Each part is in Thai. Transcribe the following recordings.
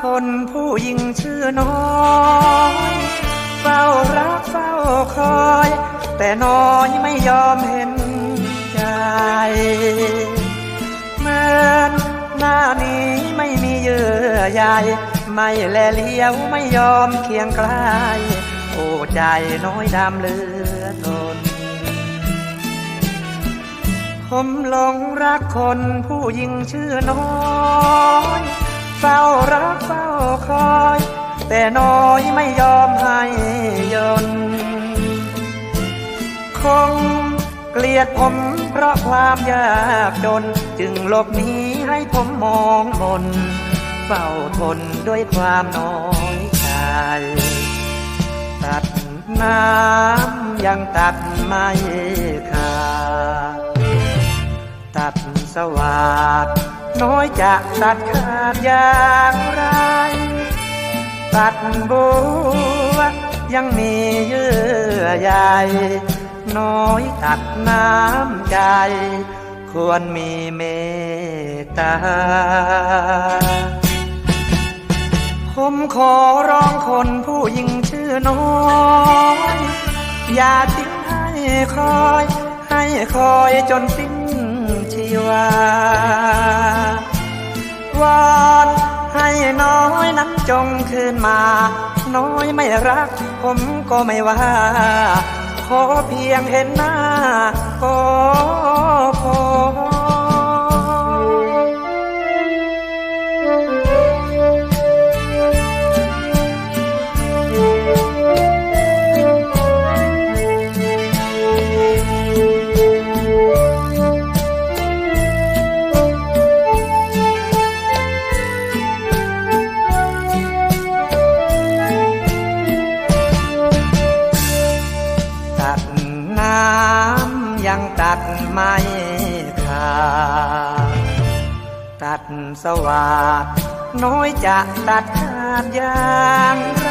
คนผู้หญิงชื่อน้อยเฝ้ารักเฝ้าคอย แต่น้อยไม่ยอมเห็นใจเหมือนหน้านี้ไม่มีเยื่อใยไม่แลเลี้ยวไม่ยอมเคียงใกล้โอ้ใจน้อยดำเลือทนผมหลงรักคนผู้หญิงชื่อน้อย เฝ้ารักเฝ้าคอย แต่น้อยไม่ยอมให้ยนคงเกลียดผมเพราะความยากจน จึงหลบหนีให้ผมมองมนเฝ้าทนด้วยความน้อยใจตัดน้ำยังตัดไม่ขาดตัดสวาด น้อยจะตัดขาดอย่างไรตัดบัวยังมีเยื่อใยน้อยตัดน้ำใจ ควรมีเมตตาผมขอร้องคนผู้หญิงชื่อน้อยอย่าทิ้งให้คอย ให้คอยจนสิ้น วาวอนให้น้อยนั้นจงคืนมา น้อยไม่รัก ผมก็ไม่ว่า ขอเพียงเห็นหน้าก็พอ ตัดสวาดน้อยจะตัดขาดอย่างไร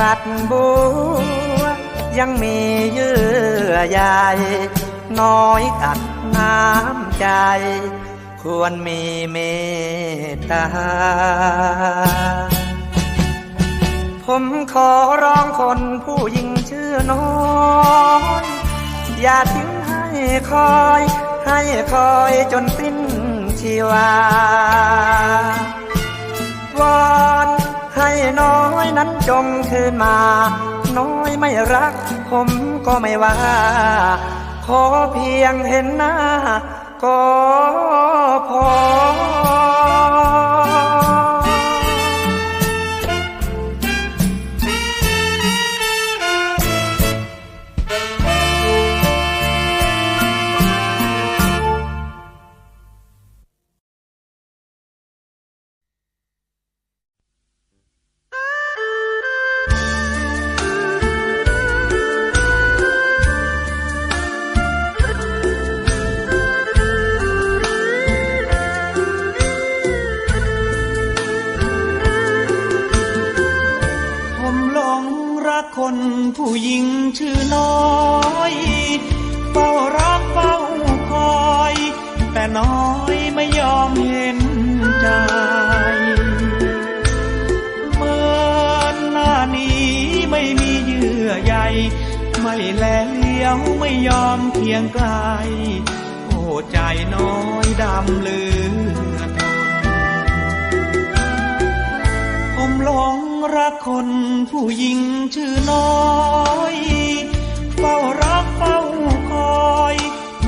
ตัดบัวยังมีเยื่อใยน้อยตัดน้ำใจ ควรมีเมตตา ผมขอร้องคนผู้หญิงชื่อน้อยอย่าทิ้งให้คอย ให้คอยจนสิ้น ชีวาวอนให้น้อยนั้นจงคืนมา น้อยไม่รัก ผมก็ไม่ว่า ขอเพียงเห็นหน้า ก็พอ คนผู้หญิงชื่อน้อยเฝ้ารักเฝ้าคอย แต่น้อยไม่ยอมเห็นใจเมื่อหน้านี้ไม่มีเยื่อใยไม่แลเลี้ยวไม่ยอมเคียงไกลโอ้ใจน้อยดำเลือทนผมหลง รักคนผู้หญิงชื่อน้อยเฝ้ารักเฝ้าคอย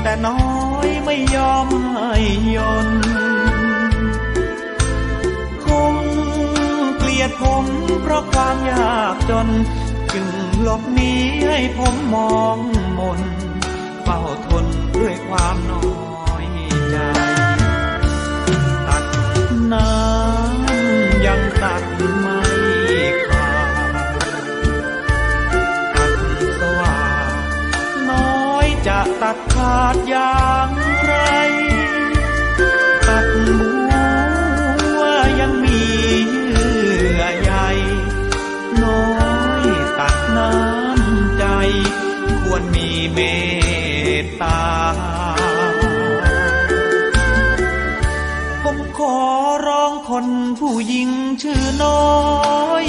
แต่น้อยไม่ยอมให้ยนคงเกลียดผมเพราะความยากจน จึงหลบหนีให้ผมมองมนเฝ้าทนด้วยความน้อยใจ เมตตา ผมขอร้องคนผู้หญิงชื่อน้อย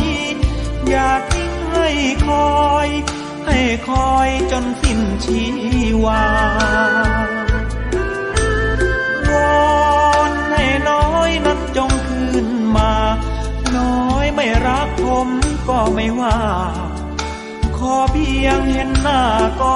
อย่าทิ้งให้คอย ให้คอยจนสิ้นชีวาวอนให้น้อยนั้นจงคืนมา น้อยไม่รักผมก็ไม่ว่า อเพียงเห็นหน้าก็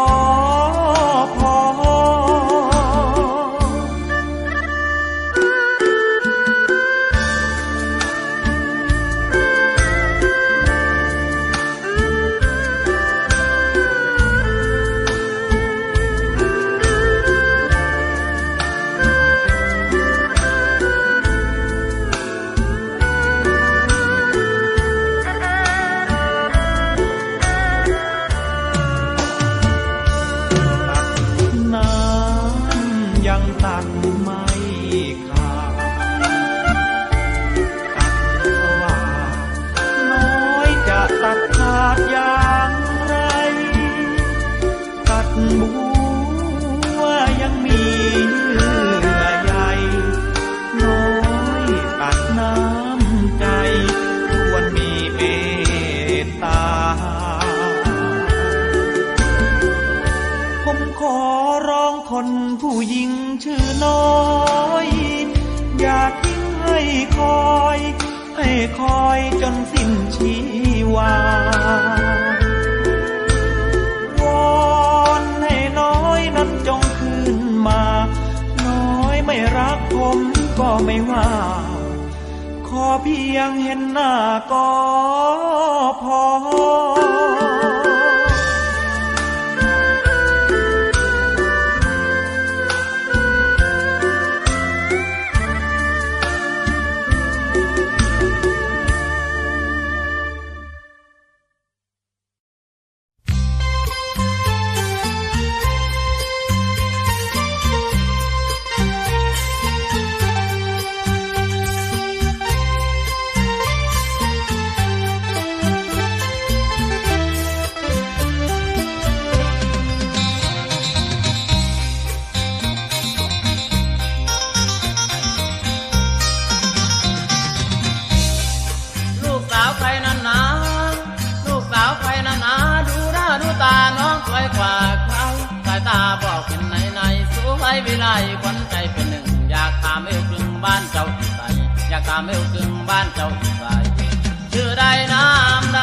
คอยจนสิ้นชีวาวอนให้น้อยนั้นจงคืนมา น้อยไม่รักผมก็ไม่ว่า ขอเพียงเห็นหน้าก็พอ บ้านเจ้าที่ใสอยากตามเอวถึงบ้านเจ้าที่ใสชื่อใดน้ำได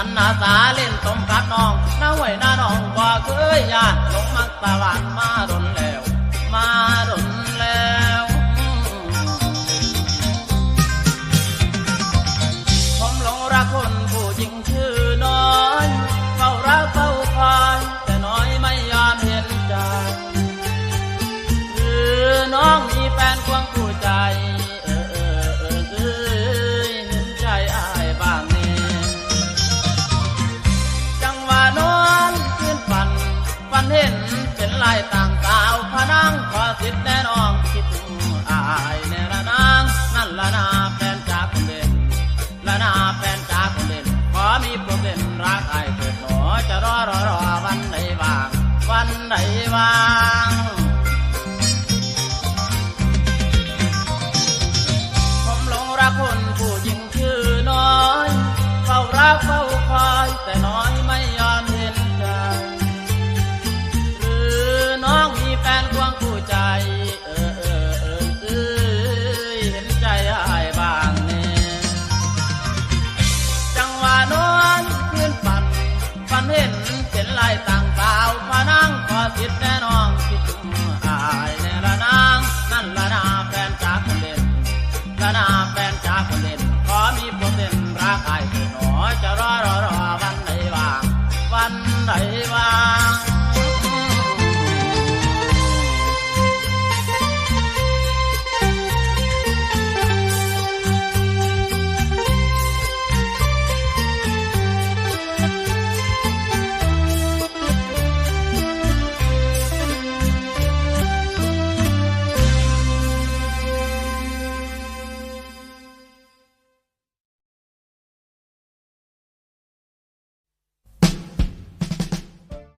ันนาสาเล่นสมพัดน้องน้าไหวยน้าน้องบ่เคยยานลงมักตะวันมาดนแล้ว มาดน は